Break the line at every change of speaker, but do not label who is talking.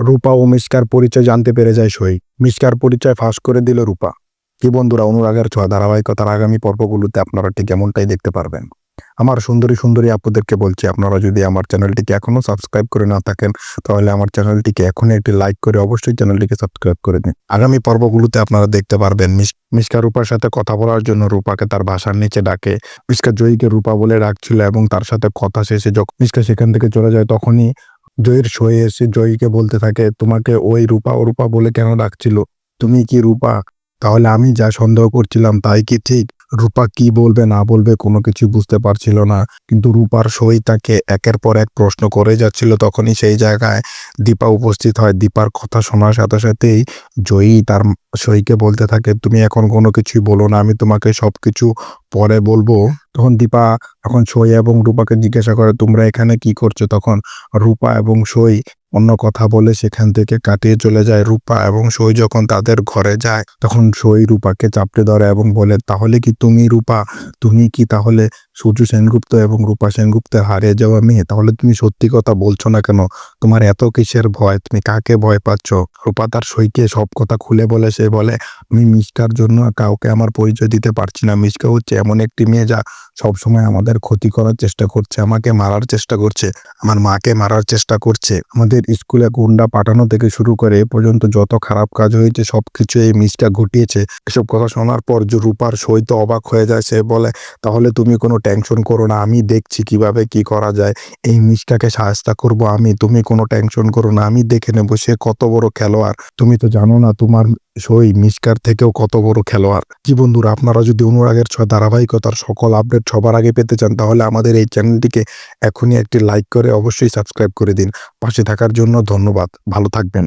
রূপা ও মিসকার পরিচয় জানতে পেরে যায় সই। মিসকার পরিচয় ফাঁস করে দিল রূপা। কি বন্ধুরা, অনুরাগের ছোঁয়া, ধারাবাহিকতার আগামী পর্বগুলোতে আপনারা ঠিক এমনটাই দেখতে পারবেন। আমার সুন্দরী সুন্দরী আপুদেরকে বলছি, আপনারা যদি আমার চ্যানেলটিকে এখনও সাবস্ক্রাইব করে না থাকেন, তাহলে আমার চ্যানেলটিকে এখনই একটি লাইক করে অবশ্যই চ্যানেলটিকে সাবস্ক্রাইব করে দিন। আগামী পর্বগুলোতে আপনারা দেখতে পারবেন, মিস- মিসকা রূপার সাথে কথা বলার জন্য রূপাকে তার বাসার নিচে ডাকে। মিসকা জয়ীকে রূপা বলে ডাকছিল এবং তার সাথে কথা শেষে যখন মিসকা সেখান থেকে চলে যায়, তখনই জয়ীর সয়ে এসে জয়ীকে বলতে থাকে, তোমাকে ওই রূপা ও রূপা বলে কেন ডাকছিল? তুমি কি রূপা? তাহলে আমি যা সন্দেহ করছিলাম তাই কি ঠিক? রূপা কি বলবে, না বলবে কোনো কিছু বুঝতে পারছিল না। কিন্তু রূপার সই তাকে একের পর এক প্রশ্ন করে যাচ্ছিল তখনই সেই জায়গায়। দীপা উপস্থিত হয়। দীপার কথা শোনার সাথে সাথেই জয়ী তার সইকে বলতে থাকে, তুমি এখন কোনো কিছুই বলো না, আমি তোমাকে সব কিছু পরে বলব। তখন দীপা এখন সই এবং রূপাকে জিজ্ঞাসা করে, তোমরা এখানে কি করছ? তখন রূপা এবং সই অন্য কথা বলে সেখান থেকে কাটিয়ে চলে যায় রূপা এবং সই যখন তাদের ঘরে যায়, তখন সই রূপাকে চাপড়ে ধরে এবং বলে, তাহলে কি তুমি রূপা? তুমি কি তাহলে সূর্য সেনগুপ্ত এবং রূপা সেনগুপ্তের হারিয়ে যাওয়া মেয়ে? তাহলে তুমি সত্যি কথা বলছো না কেন? তোমার এত কিসের ভয়? তুমি কাকে ভয় পাচ্ছ? রূপা তার সইকে সব কথা খুলে বলে, সে বলে, আমি মিসকার জন্য কাউকে আমার পরিচয় দিতে পারছি না। মিসকা হচ্ছে এমন একটি মেয়ে যা সবসময় আমাদের ক্ষতি করার চেষ্টা করছে, আমাকে মারার চেষ্টা করছে, আমার মাকে মারার চেষ্টা করছে। আমাদের স্কুলে গুন্ডা পাঠানো থেকে শুরু করে এ পর্যন্ত যত খারাপ কাজ হয়েছে, সব কিছু এই মিসটা ঘটিয়েছে। এসব কথা শোনার পর যে রূপার সই তো অবাক হয়ে যায়, সে বলে, তাহলে তুমি কোনো টেনশন করো না, আমি দেখছি কীভাবে কি করা যায়। এই মিসটাকে সাহায্যা করব আমি, তুমি কোনো টেনশন করো না, আমি দেখে নেব সে কত বড় খেলোয়াড়। তুমি তো জানো না, তোমার সই মিসকার থেকেও কত বড় খেলোয়াড়। জি বন্ধুরা, আপনারা যদি অনুরাগের ছয় ধারাবাহিকতার সকল আপডেট সবার আগে পেতে চান, তাহলে আমাদের এই চ্যানেলটিকে এখনই একটি লাইক করে অবশ্যই সাবস্ক্রাইব করে দিন। পাশে থাকার জন্য ধন্যবাদ। ভালো থাকবেন।